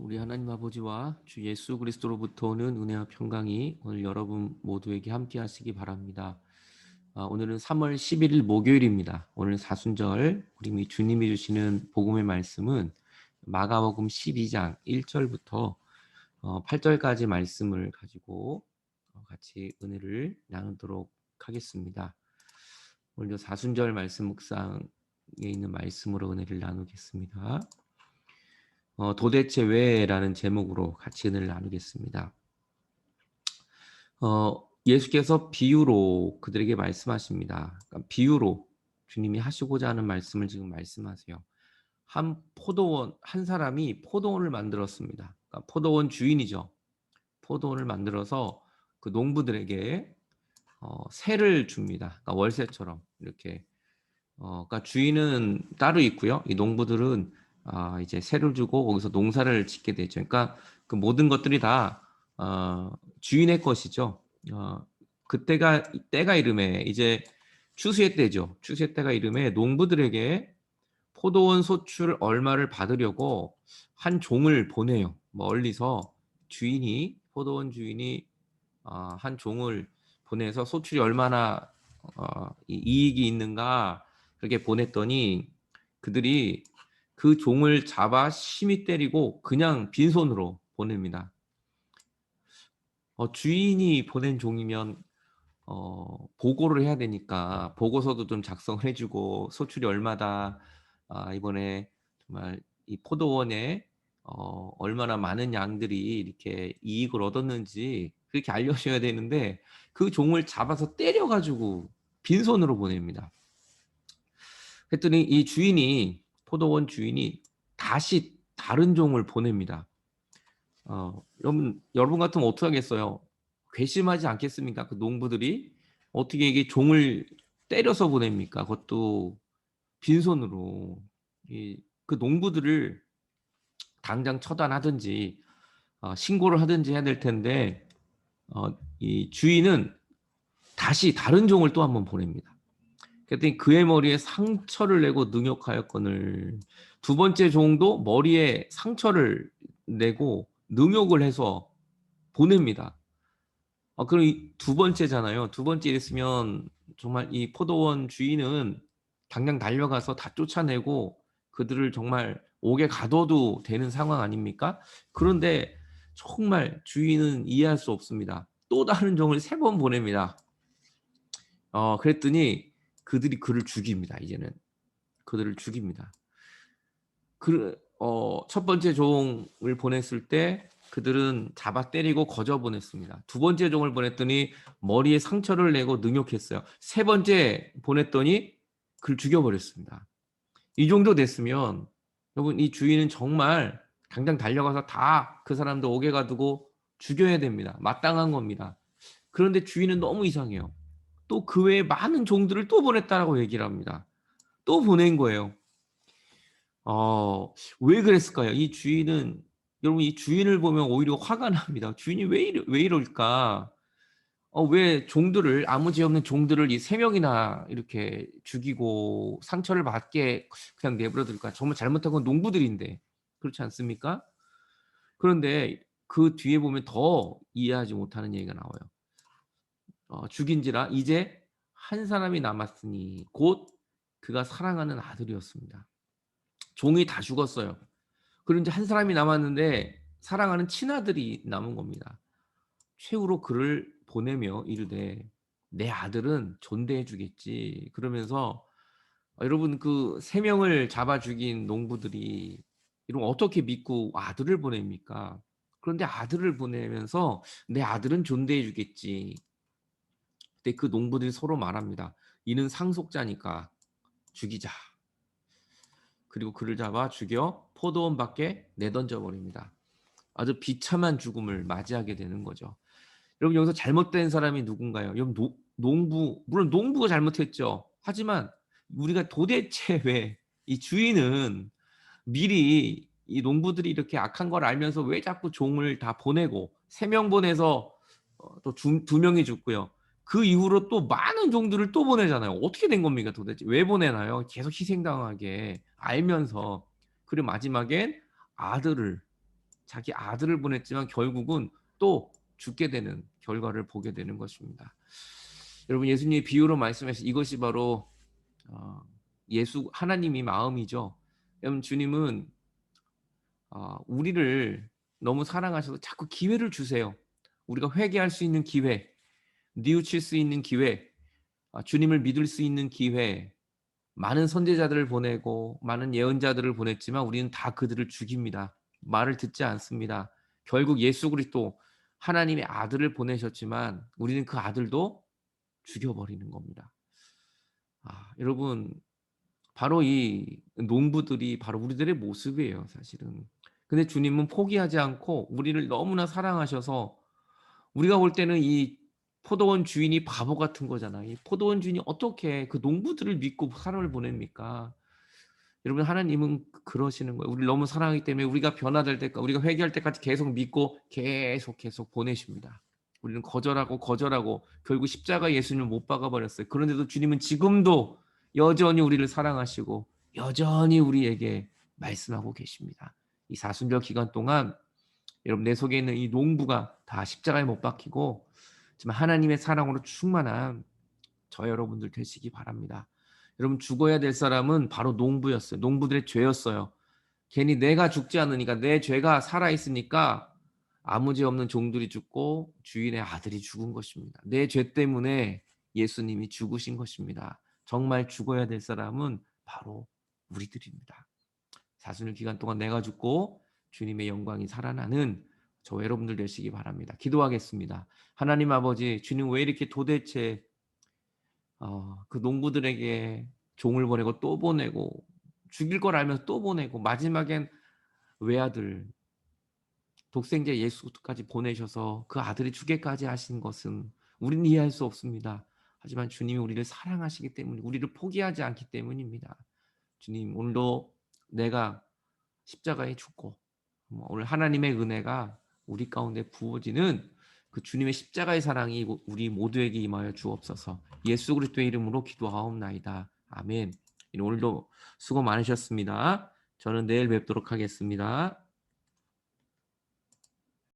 우리 하나님 아버지와 주 예수 그리스도로부터 오는 은혜와 평강이 오늘 여러분 모두에게 함께 하시기 바랍니다. 아, 오늘은 3월 11일 목요일입니다. 오늘 사순절 우리 주님이 주시는 복음의 말씀은 마가복음 12장 1절부터 8절까지 어, 말씀을 가지고 어, 같이 은혜를 나누도록 하겠습니다. 오늘도 사순절 말씀 묵상에 있는 말씀으로 은혜를 나누겠습니다. 어, 도대체 왜라는 제목으로 같이 은혜를 나누겠습니다. 어, 예수께서 비유로 그들에게 말씀하십니다. 그러니까 비유로 주님이 하시고자 하는 말씀을 지금 말씀하세요. 한 포도원 한 사람이 포도원을 만들었습니다. 그러니까 포도원 주인이죠. 포도원을 만들어서 그 농부들에게 어, 세를 줍니다. 그러니까 월세처럼 이렇게. 어, 그러니까 주인은 따로 있고요. 이 농부들은 아, 이제 세를 주고 거기서 농사를 짓게 되죠. 그러니까 그 모든 것들이 다 어, 주인의 것이죠. 어, 그때가 때가 이름에 이제 추수의 때죠. 추수의 때가 이름에 농부들에게 포도원 소출 얼마를 받으려고 한 종을 보내요. 멀리서 주인이 포도원 주인이 어, 한 종을 보내서 소출이 얼마나 어, 이익이 있는가 그렇게 보냈더니 그들이 그 종을 잡아 심히 때리고 그냥 빈손으로 보냅니다. 어, 주인이 보낸 종이면 어, 보고를 해야 되니까 보고서도 좀 작성을 해주고 소출이 얼마다 아, 이번에 정말 이 포도원에 어, 얼마나 많은 양들이 이렇게 이익을 얻었는지 그렇게 알려줘야 되는데 그 종을 잡아서 때려가지고 빈손으로 보냅니다. 했더니 이 주인이 포도원 주인이 다시 다른 종을 보냅니다. 어, 여러분, 여러분 같으면 어떻게 하겠어요? 괘씸하지 않겠습니까? 그 농부들이 어떻게 이게 종을 때려서 보냅니까? 그것도 빈손으로 이, 그 농부들을 당장 처단하든지 어, 신고를 하든지 해야 될 텐데 어, 이 주인은 다시 다른 종을 또 한번 보냅니다. 그랬더니 그의 머리에 상처를 내고 능욕하였거늘 두 번째 종도 머리에 상처를 내고 능욕을 해서 보냅니다. 아, 그럼 두 번째잖아요. 두 번째 이랬으면 정말 이 포도원 주인은 당장 달려가서 다 쫓아내고 그들을 정말 옥에 가둬도 되는 상황 아닙니까? 그런데 정말 주인은 이해할 수 없습니다. 또 다른 종을 세 번 보냅니다. 어, 그랬더니 그들이 그를 죽입니다. 이제는 그들을 죽입니다. 그, 어, 첫 번째 종을 보냈을 때 그들은 잡아 때리고 거저 보냈습니다. 두 번째 종을 보냈더니 머리에 상처를 내고 능욕했어요. 세 번째 보냈더니 그를 죽여버렸습니다. 이 정도 됐으면 여러분 이 주인은 정말 당장 달려가서 다 그 사람도 오게 가두고 죽여야 됩니다. 마땅한 겁니다. 그런데 주인은 너무 이상해요. 또 그 외에 많은 종들을 또 보냈다라고 얘기를 합니다. 또 보낸 거예요. 어, 왜 그랬을까요? 이 주인은 여러분 이 주인을 보면 오히려 화가 납니다. 주인이 왜, 이러, 왜 이럴까? 어, 왜 종들을 아무 죄 없는 종들을 이 세 명이나 이렇게 죽이고 상처를 받게 그냥 내버려 둘까? 정말 잘못한 건 농부들인데 그렇지 않습니까? 그런데 그 뒤에 보면 더 이해하지 못하는 얘기가 나와요. 어, 죽인지라 이제 한 사람이 남았으니 곧 그가 사랑하는 아들이었습니다. 종이 다 죽었어요. 그리고 이제 한 사람이 남았는데 사랑하는 친아들이 남은 겁니다. 최후로 그를 보내며 이르되 내 아들은 존대해 주겠지. 그러면서 어, 여러분 그 세 명을 잡아 죽인 농부들이 이런 어떻게 믿고 아들을 보냅니까? 그런데 아들을 보내면서 내 아들은 존대해 주겠지. 그때 그 농부들이 서로 말합니다. 이는 상속자니까 죽이자. 그리고 그를 잡아 죽여 포도원 밖에 내던져 버립니다. 아주 비참한 죽음을 맞이하게 되는 거죠. 여러분 여기서 잘못된 사람이 누군가요? 여러분 노, 농부 물론 농부가 잘못했죠. 하지만 우리가 도대체 왜 이 주인은 미리 이 농부들이 이렇게 악한 걸 알면서 왜 자꾸 종을 다 보내고 세 명 보내서 어, 또두 명이 죽고요. 그 이후로 또 많은 종들을 또 보내잖아요. 어떻게 된 겁니까 도대체? 왜 보내나요? 계속 희생당하게 알면서 그리고 마지막엔 아들을 자기 아들을 보냈지만 결국은 또 죽게 되는 결과를 보게 되는 것입니다. 여러분 예수님이 비유로 말씀하신 이것이 바로 어, 예수 하나님이 마음이죠. 여러분 주님은 어, 우리를 너무 사랑하셔서 자꾸 기회를 주세요. 우리가 회개할 수 있는 기회, 뉘우칠 수 있는 기회, 아, 주님을 믿을 수 있는 기회, 많은 선제자들을 보내고 많은 예언자들을 보냈지만 우리는 다 그들을 죽입니다. 말을 듣지 않습니다. 결국 예수 그리스도 하나님의 아들을 보내셨지만 우리는 그 아들도 죽여버리는 겁니다. 아, 여러분 바로 이 농부들이 바로 우리들의 모습이에요, 사실은. 근데 주님은 포기하지 않고 우리를 너무나 사랑하셔서 우리가 볼 때는 이 포도원 주인이 바보 같은 거잖아. 이 포도원 주인이 어떻게 그 농부들을 믿고 사람을 보냅니까? 여러분 하나님은 그러시는 거예요. 우리 너무 사랑하기 때문에 우리가 변화될 때까지 우리가 회개할 때까지 계속 믿고 계속 계속 보내십니다. 우리는 거절하고 거절하고 결국 십자가 예수님을 못 박아 버렸어요. 그런데도 주님은 지금도 여전히 우리를 사랑하시고 여전히 우리에게 말씀하고 계십니다. 이 사순절 기간 동안 여러분 내 속에 있는 이 농부가 다 십자가에 못 박히고 지금 하나님의 사랑으로 충만한 저 여러분들 되시기 바랍니다. 여러분 죽어야 될 사람은 바로 농부였어요. 농부들의 죄였어요. 괜히 내가 죽지 않으니까 내 죄가 살아 있으니까 아무 죄 없는 종들이 죽고 주인의 아들이 죽은 것입니다. 내 죄 때문에 예수님이 죽으신 것입니다. 정말 죽어야 될 사람은 바로 우리들입니다. 사순일 기간 동안 내가 죽고 주님의 영광이 살아나는 저 여러분들 되시기 바랍니다. 기도하겠습니다. 하나님 아버지, 주님 왜 이렇게 도대체 어, 그 농부들에게 종을 보내고 또 보내고 죽일 걸 알면서 또 보내고 마지막엔 외아들 독생자 예수까지 보내셔서 그 아들이 죽게까지 하신 것은 우리는 이해할 수 없습니다. 하지만 주님이 우리를 사랑하시기 때문에 우리를 포기하지 않기 때문입니다. 주님 오늘도 내가 십자가에 죽고 뭐 오늘 하나님의 은혜가 우리 가운데 부어지는 그 주님의 십자가의 사랑이 우리 모두에게 임하여 주옵소서. 예수 그리스도의 이름으로 기도하옵나이다. 아멘. 오늘도 수고 많으셨습니다. 저는 내일 뵙도록 하겠습니다.